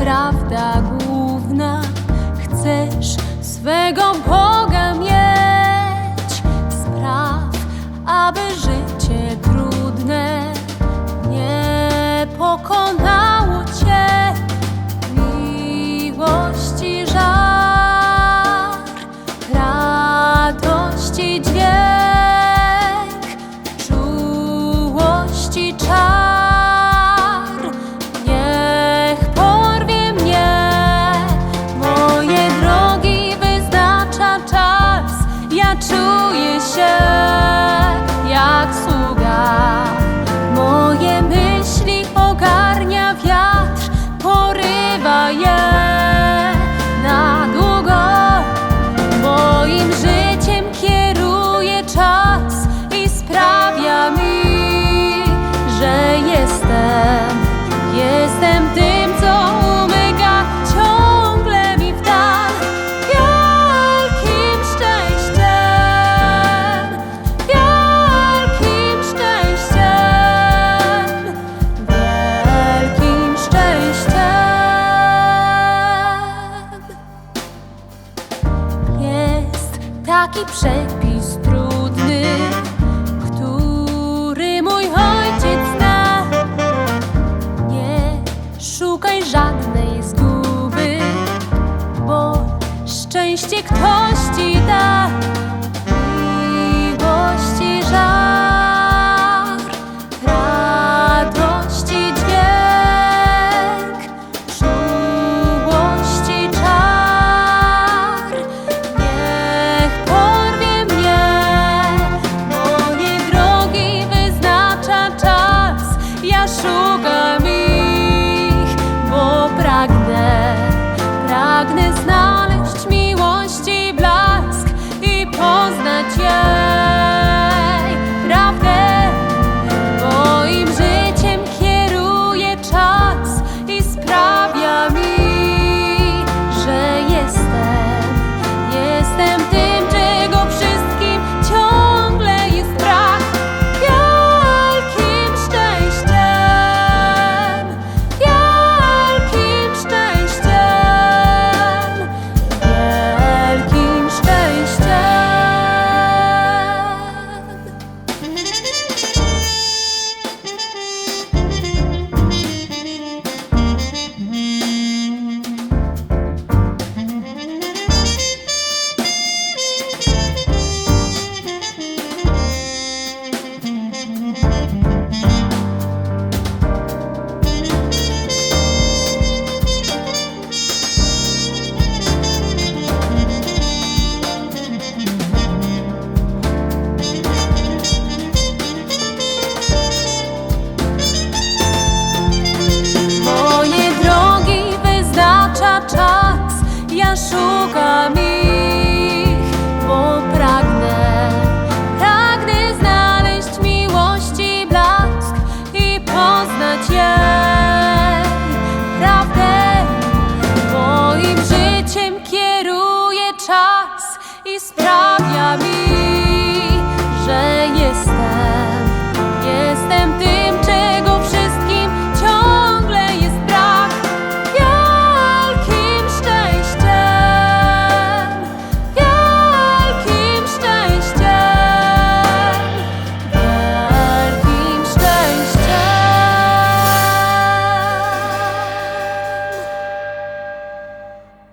prawda główna. Chcesz swego Boga chão. Taki przepis